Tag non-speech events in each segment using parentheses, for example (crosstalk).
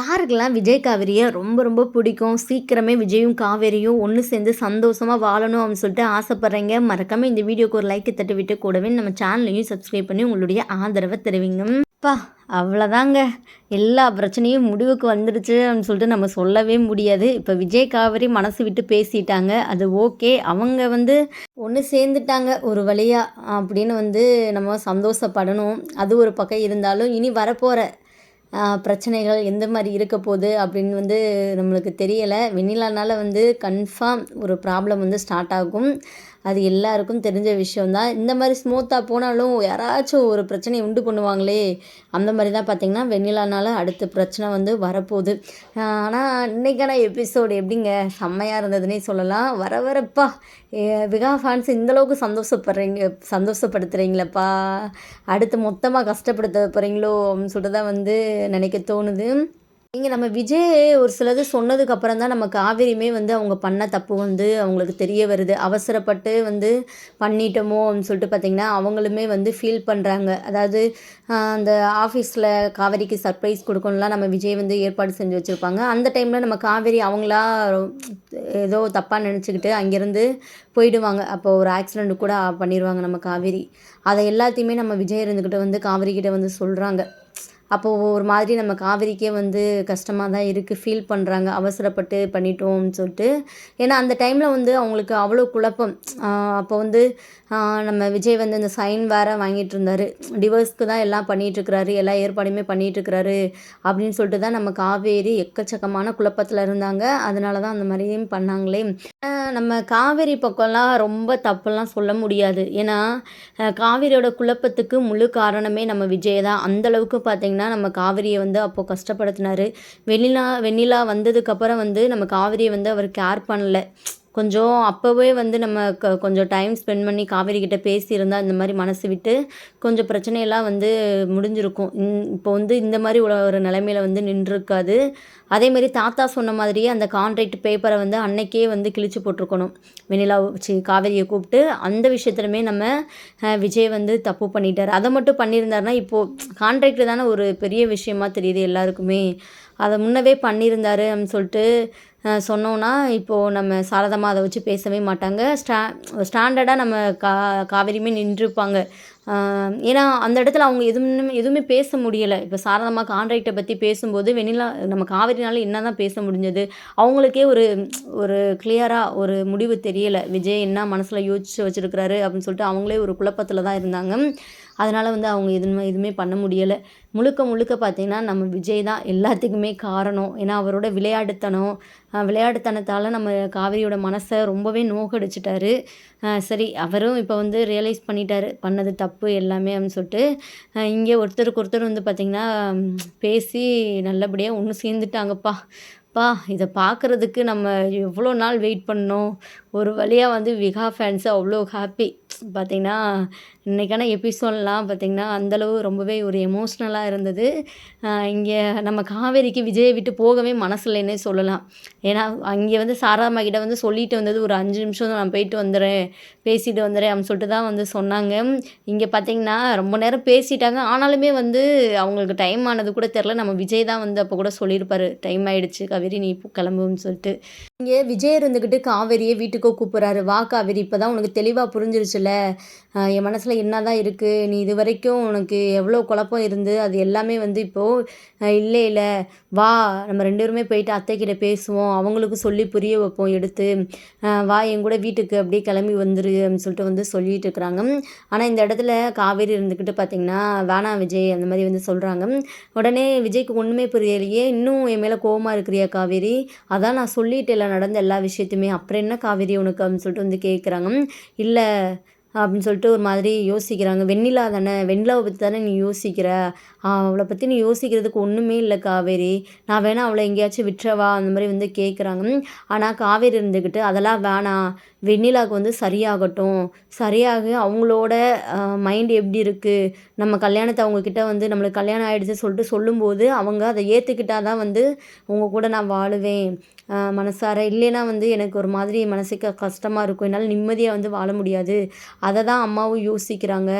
யாருக்கெல்லாம் விஜய் காவேரியை ரொம்ப ரொம்ப பிடிக்கும்? சீக்கிரமே விஜயும் காவேரியும் ஒன்று சேர்ந்து சந்தோஷமாக வாழணும் அப்படின்னு சொல்லிட்டு ஆசைப்பட்றீங்க. மறக்காமல் இந்த வீடியோக்கு ஒரு லைக் தட்டி விட்டு கூடவே நம்ம சேனலையும் சப்ஸ்கிரைப் பண்ணி உங்களுடைய ஆதரவை தெரிவிங்க. பா அவ்வளோதாங்க எல்லா பிரச்சனையும் முடிவுக்கு வந்துடுச்சு அப்படின்னு சொல்லிட்டு நம்ம சொல்லவே முடியாது. இப்போ விஜய் காவேரி மனசு விட்டு பேசிட்டாங்க. அது ஓகே அவங்க வந்து ஒன்று சேர்ந்துட்டாங்க ஒரு வழியாக அப்படின்னு வந்து நம்ம சந்தோஷப்படணும். அது ஒரு பக்கம் இருந்தாலும் இனி வரப்போகிற பிரச்சனைகள் எந்த மாதிரி இருக்க போகுது அப்படின்னு வந்து நம்மளுக்கு தெரியலை. வெண்ணிலானால் வந்து கன்ஃபார்ம் ஒரு ப்ராப்ளம் வந்து ஸ்டார்ட் ஆகும். அது எல்லாருக்கும் தெரிஞ்ச விஷயந்தான் இந்த மாதிரி ஸ்மூத்தாக போனாலும் யாராச்சும் ஒரு பிரச்சனையை உண்டு பண்ணுவாங்களே அந்த மாதிரி தான் பார்த்திங்கன்னா வெண்ணிலானால அடுத்த பிரச்சனை வந்து வரப்போகுது. ஆனால் இன்றைக்கான எபிசோடு எப்படிங்க? செம்மையாக இருந்ததுன்னே சொல்லலாம். வர வரப்பா. விகா ஃபேன்ஸ் இந்தளவுக்கு சந்தோஷப்படுறீங்க சந்தோஷப்படுத்துகிறீங்களப்பா அடுத்து மொத்தமாக கஷ்டப்படுத்த போகிறீங்களோ அப்படின்னு சொல்லிட்டு தான் வந்து நினைக்க தோணுது. இங்கே நம்ம விஜய் ஒரு சிலது சொன்னதுக்கு அப்புறம் தான் நம்ம காவேரியுமே வந்து அவங்க பண்ண தப்பு வந்து அவங்களுக்கு தெரிய வருது. அவசரப்பட்டு வந்து பண்ணிட்டோமோ அப்படின்னு சொல்லிட்டு பார்த்திங்கன்னா அவங்களுமே வந்து ஃபீல் பண்ணுறாங்க அதாவது அந்த ஆஃபீஸில் காவேரிக்கு சர்ப்ரைஸ் கொடுக்கணும்லாம் நம்ம விஜய் வந்து ஏற்பாடு செஞ்சு வச்சுருப்பாங்க. அந்த டைமில் நம்ம காவேரி அவங்களா ஏதோ தப்பாக நினச்சிக்கிட்டு அங்கேருந்து போயிடுவாங்க. அப்போ ஒரு ஆக்சிடெண்ட் கூட பண்ணிடுவாங்க நம்ம காவேரி. அதை எல்லாத்தையுமே நம்ம விஜய் இருந்துக்கிட்ட வந்து காவேரி கிட்ட வந்து சொல்கிறாங்க அப்போது ஒரு மாதிரி நம்ம காவேரிக்கே வந்து கஷ்டமாக தான் இருக்குது ஃபீல் பண்ணுறாங்க அவசரப்பட்டு பண்ணிட்டோம்னு சொல்லிட்டு. ஏன்னா அந்த டைமில் வந்து அவங்களுக்கு அவ்வளோ குழப்பம். அப்போ வந்து நம்ம விஜய் வந்து இந்த சைன் வேறு வாங்கிட்டு இருந்தார். டிவோர்ஸ்க்கு தான் எல்லாம் பண்ணிகிட்ருக்கிறாரு எல்லா ஏற்பாடுமே பண்ணிகிட்ருக்கிறாரு அப்படின்னு சொல்லிட்டு தான் நம்ம காவேரி எக்கச்சக்கமான குழப்பத்தில் இருந்தாங்க. அதனால தான் அந்த மாதிரியும் பண்ணாங்களே. நம்ம காவேரி பக்கம்லாம் ரொம்ப தப்புலாம் சொல்ல முடியாது. ஏன்னா காவேரியோட குழப்பத்துக்கு முழு காரணமே நம்ம விஜய் தான். அந்தளவுக்கு பார்த்திங்கன்னா பார்த்திங்கன்னா நம்ம காவிரியை வந்து அப்போது கஷ்டப்படுத்தினார். வெண்ணிலா வெண்ணிலா வந்ததுக்கப்புறம் வந்து நம்ம காவிரியை வந்து அவர் கேர் பண்ணல. கொஞ்சம் அப்போவே வந்து நம்ம க கொஞ்சம் டைம் ஸ்பெண்ட் பண்ணி காவேரி கிட்டே பேசியிருந்தால் இந்த மாதிரி மனசு விட்டு கொஞ்சம் பிரச்சனையெல்லாம் வந்து முடிஞ்சிருக்கும். இப்போ வந்து இந்த மாதிரி ஒரு நிலைமையில் வந்து நின்றுருக்காது. அதேமாரி தாத்தா சொன்ன மாதிரியே அந்த கான்ட்ராக்ட் பேப்பரை வந்து அன்னைக்கே வந்து கிழிச்சு போட்டிருக்கணும். வெண்ணிலா சி காவேரியை கூப்பிட்டு அந்த விஷயத்துலையுமே நம்ம விஜய் வந்து தப்பு பண்ணிட்டார். அதை மட்டும் பண்ணியிருந்தாருன்னா இப்போது கான்ட்ராக்ட் தானே ஒரு பெரிய விஷயமா தெரியுது எல்லாருக்குமே. அதை முன்னவே பண்ணியிருந்தாரு அப்படின்னு சொல்லிட்டு சொன்னோன்னா இப்போது நம்ம சாரதமாக அதை வச்சு பேசவே மாட்டாங்க. ஸ்டா ஸ்டாண்டர்டாக நம்ம கா காவேரியுமே நின்றுருப்பாங்க. ஏன்னா அந்த இடத்துல அவங்க எதுவும் எதுவுமே பேச முடியலை. இப்போ சாரதமாக கான்ட்ராக்டை பற்றி பேசும்போது வெண்ணிலா நம்ம காவேரினால என்ன தான் பேச முடிஞ்சது அவங்களுக்கே ஒரு ஒரு கிளியராக ஒரு முடிவு தெரியலை. விஜய் என்ன மனசில் யோசிச்சு வச்சுருக்கிறாரு அப்படின்னு சொல்லிட்டு அவங்களே ஒரு குழப்பத்தில் தான் இருந்தாங்க. அதனால் வந்து அவங்க எதுவுமே எதுவுமே பண்ண முடியலை. முழுக்க முழுக்க பார்த்திங்கன்னா நம்ம விஜய் தான் எல்லாத்துக்குமே காரணம். ஏன்னா அவரோட விளையாட்டுத்தனம் விளையாட்டுத்தனத்தால் நம்ம காவிரியோட மனசை ரொம்பவே நோகடிச்சிட்டாரு. சரி அவரும் இப்போ வந்து ரியலைஸ் பண்ணிட்டாரு. பண்ணது தப்பு எல்லாமே அப்படின்னு சொல்லிட்டு இங்கே ஒருத்தருக்கு ஒருத்தர் வந்து பார்த்திங்கன்னா பேசி நல்லபடியாக ஒன்று சேர்ந்துட்டாங்கப்பா. பா இதை பார்க்குறதுக்கு நம்ம எவ்வளோ நாள் வெயிட் பண்ணோம் ஒரு வழியாக வந்து விகா ஃபேன்ஸு அவ்வளோ ஹாப்பி பார்த்திங்கன்னா இன்றைக்கான எபிசோட்லாம் பார்த்திங்கன்னா அந்தளவு ரொம்பவே ஒரு எமோஷ்னலாக இருந்தது. இங்கே நம்ம காவேரிக்கு விஜயை விட்டு போகவே மனசில்லைன்னே சொல்லலாம். ஏன்னா அங்கே வந்து சாராமா கிட்ட வந்து சொல்லிட்டு வந்தது ஒரு அஞ்சு நிமிஷம் நான் போயிட்டு வந்துடுறேன் பேசிட்டு வந்துடுறேன் அப்படின்னு சொல்லிட்டு தான் வந்து சொன்னாங்க. இங்கே பார்த்திங்கன்னா ரொம்ப நேரம் பேசிட்டாங்க. ஆனாலுமே வந்து அவங்களுக்கு டைம் ஆனது கூட தெரில நம்ம விஜய் தான் வந்து அப்போ கூட சொல்லியிருப்பார் டைம் ஆகிடுச்சு காவேரி நீ கிளம்புன்னு சொல்லிட்டு. இங்கே விஜய் இருந்துக்கிட்டு காவேரியை வீட்டுக்கோ கூப்பிட்றாரு. வா காவேரி இப்போ தான் உனக்கு தெளிவாக புரிஞ்சிருச்சுல. என் மனசில் என்ன தான் இருக்குது நீ இது வரைக்கும் உனக்கு எவ்வளோ குழப்பம் இருந்து அது எல்லாமே வந்து இப்போது இல்லை இல்லை. வா நம்ம ரெண்டு பேருமே போயிட்டு அத்தைக்கிட்ட பேசுவோம். அவங்களுக்கு சொல்லி புரிய வைப்போம் எடுத்து. வா என் கூட வீட்டுக்கு அப்படியே கிளம்பி வந்துரு அப்படின்னு சொல்லிட்டு வந்து சொல்லிட்டு இருக்கிறாங்க. ஆனால் இந்த இடத்துல காவேரி இருந்துக்கிட்டு பார்த்தீங்கன்னா வேணாம் விஜய் அந்த மாதிரி வந்து சொல்கிறாங்க உடனே விஜய்க்கு ஒன்றுமே புரியலையே. இன்னும் என் மேலே கோவமாக இருக்கிறியா காவேரி? அதான் நான் சொல்லிட்டேல நடந்த எல்லா விஷயத்தையுமே. அப்புறம் என்ன காவேரி உனக்கு? அப்படின்னு சொல்லிட்டு வந்து கேட்குறாங்க இல்லை அப்படின்னு சொல்லிட்டு ஒரு மாதிரி யோசிக்கிறாங்க. வெண்ணிலா தானே? வெண்ணிலாவை பற்றி தானே நீ யோசிக்கிற? அவளை பற்றி நீ யோசிக்கிறதுக்கு ஒன்றுமே இல்லை காவேரி. நான் வேணால் அவளை எங்கேயாச்சும் விட்டுறவா? அந்த மாதிரி வந்து கேட்குறாங்க ஆனால் காவேரி இருந்துக்கிட்டு அதெல்லாம் வேணாம் வெண்ணிலாவுக்கு வந்து சரியாகட்டும். சரியாக அவங்களோட மைண்ட் எப்படி இருக்குது நம்ம கல்யாணத்தை அவங்கக்கிட்ட வந்து நம்மளுக்கு கல்யாணம் ஆகிடுச்சு சொல்லிட்டு சொல்லும்போது அவங்க அதை ஏற்றுக்கிட்டால் தான் வந்து உங்கள் கூட நான் வாழுவேன். மனசார. இல்லைன்னா வந்து எனக்கு ஒரு மாதிரி மனசுக்கு கஷ்டமாக இருக்கும். என்னால் நிம்மதியாக வந்து வாழ முடியாது. அதை தான் அம்மாவும் யோசிக்கிறாங்க.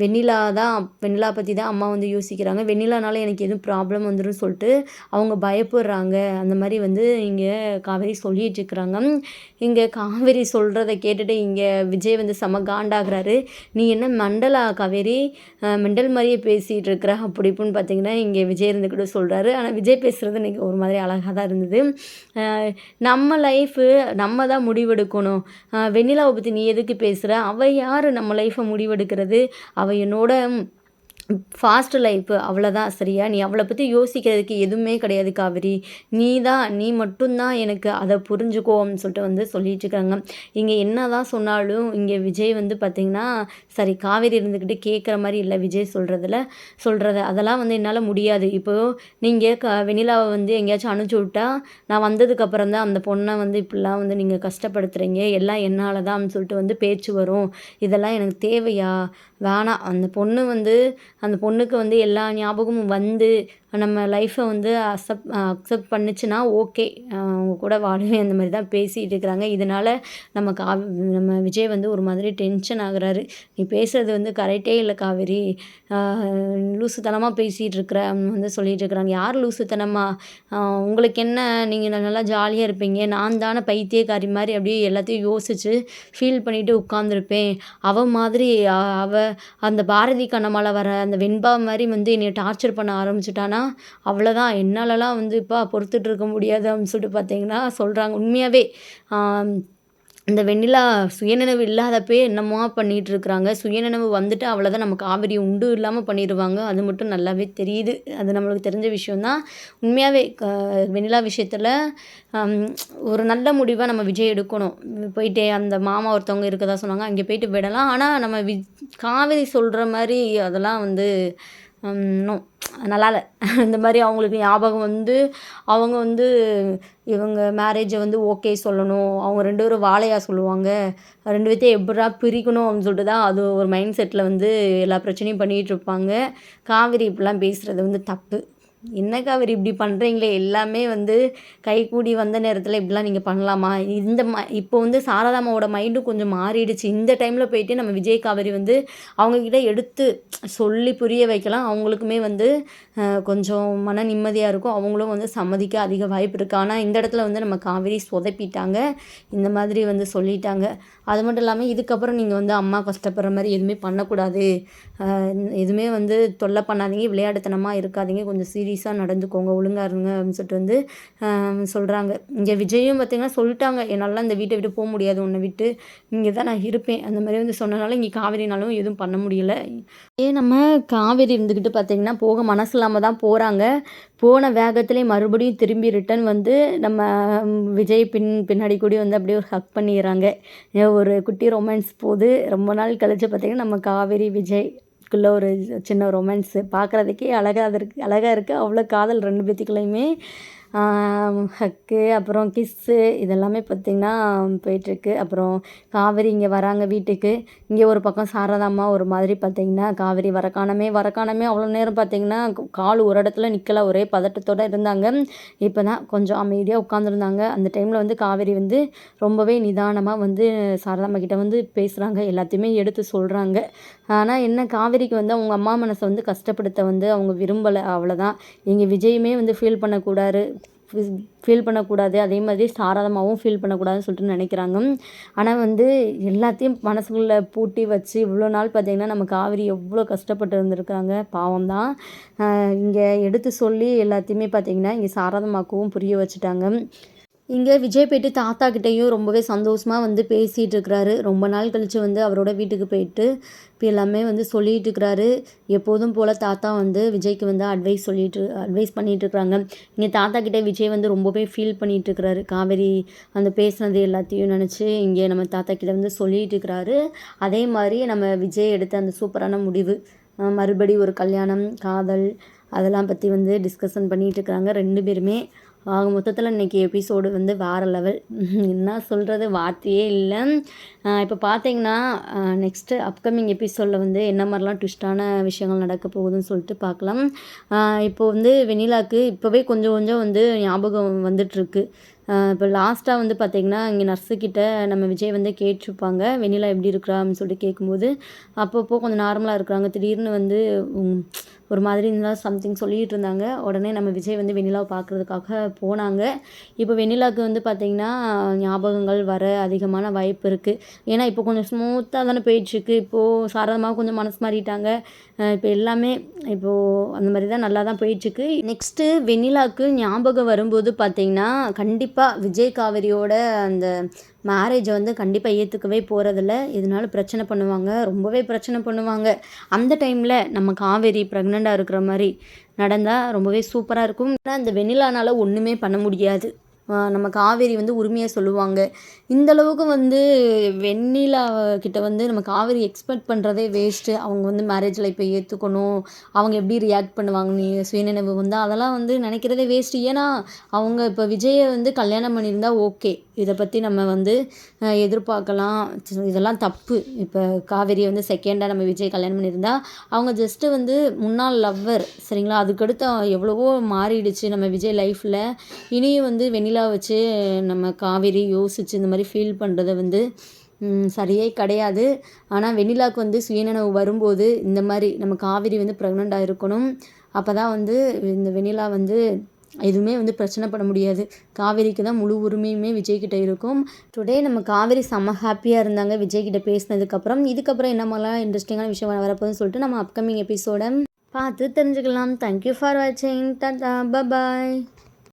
வெண்ணிலா தான் வெண்ணிலா பற்றி தான் அம்மா வந்து யோசிக்கிறாங்க. வெண்ணிலானால எனக்கு எதுவும் ப்ராப்ளம் வந்துடும் சொல்லிட்டு அவங்க பயப்படுறாங்க. அந்த மாதிரி வந்து இங்கே காவேரி சொல்லிட்டு இருக்கிறாங்க. இங்கே காவேரி சொல்கிறத கேட்டுட்டு இங்கே விஜய் வந்து செம காண்டாகிறாரு. நீ என்ன மண்டலா காவேரி? மெண்டல் மாதிரியே பேசிகிட்டு இருக்கிற அப்படி இப்படின்னு பார்த்தீங்கன்னா இங்கே விஜய் இருந்துக்கிட்டு சொல்கிறாரு ஆனால் விஜய் பேசுகிறது இன்றைக்கி ஒரு மாதிரி அழகாக தான் இருந்தது. நம்ம லைஃபு நம்ம தான் முடிவெடுக்கணும். வெண்ணிலாவை பற்றி நீ எதுக்கு பேசுகிற அவள் யார் நம்ம லைஃப்பை முடிவெடுக்கிறது? அவள் என்னோட ஃபாஸ்ட் லைஃப்பு அவ்வளோதான் சரியா? நீ அவளை பற்றி யோசிக்கிறதுக்கு எதுவுமே கிடையாது காவேரி. நீ தான் நீ மட்டும்தான் எனக்கு அதை புரிஞ்சுக்கோ அப்படின்னு சொல்லிட்டு வந்து சொல்லிட்டு இருக்காங்க. இங்கே என்ன தான் சொன்னாலும் இங்கே விஜய் வந்து பார்த்திங்கன்னா சரி காவேரி இருந்துக்கிட்டு கேட்குற மாதிரி இல்லை விஜய் சொல்கிறதுல சொல்கிறது அதெல்லாம் வந்து என்னால் முடியாது. இப்போது நீங்கள் க வெண்ணிலாவை வந்து எங்கேயாச்சும் அனுப்பிச்சி விட்டா நான் வந்ததுக்கப்புறம் தான் அந்த பொண்ணை வந்து இப்படிலாம் வந்து நீங்கள் கஷ்டப்படுத்துகிறீங்க எல்லாம் என்னால் தான் அப்படின்னு சொல்லிட்டு வந்து பேச்சு வரும். இதெல்லாம் எனக்கு தேவையா? வேணாம். அந்த பொண்ணு வந்து அந்த பொண்ணுக்கு வந்து எல்லா ஞாபகமும் வந்து நம்ம லைஃப்பை வந்து அக்செப்ட் அக்செப்ட் பண்ணுச்சுன்னா ஓகே அவங்க கூட வாழ்வேன் அந்த மாதிரி தான் பேசிகிட்டு இருக்கிறாங்க. இதனால் நம்ம கா நம்ம விஜய் வந்து ஒரு மாதிரி டென்ஷன் ஆகுறாரு. நீ பேசுகிறது வந்து கரெக்டே இல்லை காவேரி. லூசுத்தனமாக பேசிகிட்டு இருக்கிற அப்படின்னு வந்து சொல்லிகிட்டு இருக்கிறாங்க. யார் லூசுத்தனமாக உங்களுக்கு என்ன? நீங்கள் நல்லா ஜாலியாக இருப்பீங்க. நான் தானே பைத்தியக்காரி மாதிரி அப்படியே எல்லாத்தையும் யோசித்து ஃபீல் பண்ணிவிட்டு உட்காந்துருப்பேன் அவ மாதிரி அவ அந்த பாரதி கண்ணம்மால வர அந்த வெண்பா மாதிரி வந்து என்னை டார்ச்சர் பண்ண ஆரம்பிச்சிட்டானா? அவ்வளோதான் என்னாலலாம் வந்து இப்போ பொறுத்துட்டு இருக்க முடியாது அப்படின்னு சொல்லிட்டு பார்த்தீங்கன்னா சொல்கிறாங்க உண்மையாகவே இந்த வெண்ணிலா சுயநினைவு இல்லாதப்பே என்னமோ பண்ணிகிட்டு இருக்கிறாங்க சுயநினைவு வந்துட்டு அவ்வளோதான் நம்ம காவிரி உண்டு இல்லாமல் பண்ணிடுவாங்க. அது மட்டும் நல்லாவே தெரியுது. அது நம்மளுக்கு தெரிஞ்ச விஷயந்தான் உண்மையாகவே வெண்ணிலா விஷயத்தில் ஒரு நல்ல முடிவாக நம்ம விஜய் எடுக்கணும். போயிட்டு அந்த மாமா ஒருத்தவங்க இருக்கதா சொன்னாங்க அங்கே போயிட்டு விடலாம். ஆனால் நம்ம வி காவேரி சொல்கிற மாதிரி அதெல்லாம் வந்து இன்னும் நல்லா இல்லை (laughs) இந்த மாதிரி அவங்களுக்கு ஞாபகம் வந்து அவங்க வந்து இவங்க மேரேஜை வந்து ஓகே சொல்லணும். அவங்க ரெண்டு பேரும் வாழையாக சொல்லுவாங்க. ரெண்டு பேர்த்தையும் எப்படா பிரிக்கணும் அப்படின்னு சொல்லிட்டு தான் அது ஒரு மைண்ட் செட்டில் வந்து எல்லா பிரச்சனையும் பண்ணிகிட்டு இருப்பாங்க. காவிரி இப்படிலாம் பேசுகிறது வந்து தப்பு. என்ன காவேரி இப்படி பண்ணுறீங்களே எல்லாமே வந்து கைகூடி வந்த நேரத்தில் இப்படிலாம் நீங்கள் பண்ணலாமா? இந்த ம இப்போ வந்து சாரதாமாவோட மைண்டும் கொஞ்சம் மாறிடுச்சு. இந்த டைமில் போயிட்டு நம்ம விஜய் காவேரி வந்து அவங்கக்கிட்ட எடுத்து சொல்லி புரிய வைக்கலாம். அவங்களுக்குமே வந்து கொஞ்சம் மன நிம்மதியாக இருக்கும். அவங்களும் வந்து சம்மதிக்க அதிக வாய்ப்பு இருக்குது ஆனால் இந்த இடத்துல வந்து நம்ம காவேரி சொதப்பிட்டாங்க. இந்த மாதிரி வந்து சொல்லிட்டாங்க. அது மட்டும் இல்லாமல் இதுக்கப்புறம் நீங்கள் வந்து அம்மா கஷ்டப்படுற மாதிரி எதுவுமே பண்ணக்கூடாது. எதுவுமே வந்து தொல்லை பண்ணாதீங்க. விளையாட்டுத்தனமாக இருக்காதீங்க. கொஞ்சம் சீரியஸாக நடந்துக்கோங்க. ஒழுங்காக இருங்க அப்படின்னு சொல்லிட்டு வந்து சொல்கிறாங்க இங்கே விஜயும் பார்த்திங்கன்னா சொல்லிட்டாங்க. என்னால் இந்த வீட்டை விட்டு போக முடியாது. உன்னை விட்டு இங்கே தான் நான் இருப்பேன். அந்த மாதிரி வந்து சொன்னனால இங்கே காவேரினாலும் எதுவும் பண்ண முடியல. ஏன் நம்ம காவேரி இருந்துக்கிட்டு பார்த்தீங்கன்னா போக மனசில் இல்லாமல் தான் போகிறாங்க போன வேகத்திலே மறுபடியும் திரும்பி ரிட்டன் வந்து நம்ம விஜய் பின் பின்னாடி கூடி வந்து அப்படியே ஒரு ஹக் பண்ணிடுறாங்க. ஏன் ஒரு குட்டி ரொமான்ஸ் போகுது ரொம்ப நாள் கழிச்சு பார்த்தீங்கன்னா நம்ம காவேரி விஜய் குள்ளே ஒரு சின்ன ரொமான்ஸு பார்க்குறதுக்கே அழகாக இருக்குது அழகாக இருக்குது அவ்வளோ காதல் ரெண்டு பேத்துக்குள்ளேயுமே. ஹக்கு அப்புறம் கிஸ்ஸு இதெல்லாமே பார்த்திங்கன்னா போயிட்டுருக்கு. அப்புறம் காவேரி இங்கே வராங்க வீட்டுக்கு. இங்கே ஒரு பக்கம் சாரதாம்மா ஒரு மாதிரி பார்த்திங்கன்னா காவேரி வரக்கானமே வரக்கானமே அவ்வளோ நேரம் பார்த்திங்கன்னா கால் ஒரு இடத்துல நிற்கல ஒரே பதட்டத்தோடு இருந்தாங்க. இப்போ தான் கொஞ்சம் அமைதியாக உட்காந்துருந்தாங்க அந்த டைமில் வந்து காவேரி வந்து ரொம்பவே நிதானமாக வந்து சாரதாம்மா கிட்டே வந்து பேசுகிறாங்க எல்லாத்தையுமே எடுத்து சொல்கிறாங்க ஆனால் என்ன காவேரிக்கு வந்து அவங்க அம்மா மனசை வந்து கஷ்டப்படுத்த வந்து அவங்க விரும்பலை. அவ்வளோதான் எங்கள் விஜயுமே வந்து ஃபீல் பண்ணக்கூடாது. ஃபீல் பண்ணக்கூடாது. அதே மாதிரி சாரதமாகவும் ஃபீல் பண்ணக்கூடாதுன்னு சொல்லிட்டு நினைக்கிறாங்க. ஆனால் வந்து எல்லாத்தையும் மனசுக்குள்ளே பூட்டி வச்சு இவ்வளோ நாள் பார்த்தீங்கன்னா நம்ம காவிரி எவ்வளோ கஷ்டப்பட்டு இருந்திருக்காங்க பாவம் தான் இங்கே எடுத்து சொல்லி எல்லாத்தையுமே பார்த்திங்கன்னா இங்கே சாராதமாக்கவும் புரிய வச்சுட்டாங்க. இங்கே விஜய் போயிட்டு தாத்தா கிட்டேயும் ரொம்பவே சந்தோஷமாக வந்து பேசிகிட்டு இருக்கிறாரு ரொம்ப நாள் கழித்து வந்து அவரோட வீட்டுக்கு போயிட்டு இப்போ எல்லாமே வந்து சொல்லிட்டு இருக்கிறாரு எப்போதும் போல் தாத்தா வந்து விஜய்க்கு வந்து அட்வைஸ் சொல்லிட்டு அட்வைஸ் பண்ணிகிட்டு இருக்கிறாங்க இங்கே தாத்தா கிட்டே விஜய் வந்து ரொம்பவே ஃபீல் பண்ணிகிட்டு இருக்கிறாரு காவேரி அந்த பேசுனது எல்லாத்தையும் நினச்சி இங்கே நம்ம தாத்தா கிட்ட வந்து சொல்லிட்டு இருக்கிறாரு அதே மாதிரி நம்ம விஜய் எடுத்த அந்த சூப்பரான முடிவு மறுபடி ஒரு கல்யாணம் காதல் அதெல்லாம் பற்றி வந்து டிஸ்கஷன் பண்ணிகிட்டு இருக்கிறாங்க ரெண்டு பேருமே. ஆக மொத்தத்தில் இன்றைக்கி எபிசோடு வந்து வேறு லெவல் என்ன சொல்கிறது வார்த்தையே இல்லை. இப்போ பார்த்தீங்கன்னா நெக்ஸ்ட்டு அப்கமிங் எபிசோடில் வந்து என்ன மாதிரிலாம் ட்விஸ்டான விஷயங்கள் நடக்க போகுதுன்னு சொல்லிட்டு பார்க்கலாம் இப்போ வந்து வெண்ணிலாக்கு இப்போவே கொஞ்சம் கொஞ்சம் வந்து ஞாபகம் வந்துட்டுருக்கு இப்போ லாஸ்ட்டாக வந்து பார்த்திங்கன்னா இங்கே நர்ஸுக்கிட்ட நம்ம விஜய் வந்து கேட்டிருப்பாங்க வெண்ணிலா எப்படி இருக்கிறா? அப்படின்னு சொல்லிட்டு கேட்கும்போது அப்பப்போ கொஞ்சம் நார்மலாக இருக்கிறாங்க. திடீர்னு வந்து ஒரு மாதிரி இருந்தால் சம்திங் சொல்லிகிட்டு இருந்தாங்க. உடனே நம்ம விஜய் வந்து வெண்ணிலாவை பார்க்குறதுக்காக போனாங்க. இப்போ வெண்ணிலாவுக்கு வந்து பார்த்திங்கன்னா ஞாபகங்கள் வர அதிகமான வாய்ப்பு இருக்குது ஏன்னா இப்போ கொஞ்சம் ஸ்மூத்தாக தானே போயிட்டுருக்கு இப்போது சாரதமாக கொஞ்சம் மனசு மாறிட்டாங்க. இப்போ எல்லாமே இப்போது அந்த மாதிரி தான் நல்லா தான் போயிட்டுருக்கு நெக்ஸ்ட்டு வெண்ணிலாவுக்கு ஞாபகம் வரும்போது பார்த்திங்கன்னா கண்டிப்பாக கண்டிப்பாக விஜய் காவேரியோட அந்த மேரேஜை வந்து கண்டிப்பாக ஏற்றுக்கவே போகிறதில்ல இதனால பிரச்சனை பண்ணுவாங்க. ரொம்பவே பிரச்சனை பண்ணுவாங்க. அந்த டைமில் நம்ம காவேரி ப்ரெக்னெண்ட்டாக இருக்கிற மாதிரி நடந்தால் ரொம்பவே சூப்பராக இருக்கும். ஏன்னா இந்த வெண்ணிலானால் ஒன்றுமே பண்ண முடியாது. நம்ம காவேரி வந்து உரிமையாக சொல்லுவாங்க. இந்த அளவுக்கு வந்து வெண்ணிலா கிட்ட வந்து நம்ம காவேரி எக்ஸ்பெக்ட் பண்ணுறதே வேஸ்ட்டு அவங்க வந்து மேரேஜில் இப்போ ஏற்றுக்கணும் அவங்க எப்படி ரியாக்ட் பண்ணுவாங்க நீ சுயநினைவு வந்து அதெல்லாம் வந்து நினைக்கிறதே வேஸ்ட்டு ஏன்னா அவங்க இப்போ விஜயை வந்து கல்யாணம் பண்ணியிருந்தா ஓகே இதை பற்றி நம்ம வந்து எதிர்பார்க்கலாம். இதெல்லாம் தப்பு. இப்போ காவேரி வந்து செகண்டாக நம்ம விஜய் கல்யாணம் பண்ணியிருந்தா அவங்க ஜஸ்ட்டு வந்து முன்னாள் லவ்வர் சரிங்களா? அதுக்கடுத்து எவ்வளவோ மாறிடுச்சு நம்ம விஜய் லைஃப்பில் இனியும் வந்து வெண்ணிலா வச்சு நம்ம காவேரி யோசித்து இந்த மாதிரி ஃபீல் பண்ணுறதை வந்து சரியே கிடையாது. ஆனால் வெண்ணிலாவுக்கு வந்து சுயநினைவு வரும்போது இந்த மாதிரி நம்ம காவேரி வந்து ப்ரெக்னெண்ட்டாக இருக்கணும் அப்போ தான் வந்து இந்த வெண்ணிலா வந்து எதுவுமே வந்து பிரச்சனை பண்ண முடியாது. காவேரிக்கு தான் முழு உரிமையுமே விஜய்கிட்ட இருக்கும். டுடே நம்ம காவேரி செம்ம ஹாப்பியாக இருந்தாங்க விஜய்கிட்ட பேசினதுக்கப்புறம் இதுக்கப்புறம் என்ன மாதிரிலாம் இன்ட்ரெஸ்டிங்கான விஷயம் வரப்போகுதுன்னு சொல்லிட்டு நம்ம அப்கமிங் எபிசோட பார்த்து தெரிஞ்சுக்கலாம். தேங்க்யூ ஃபார் வாட்சிங் டாடா பபாய்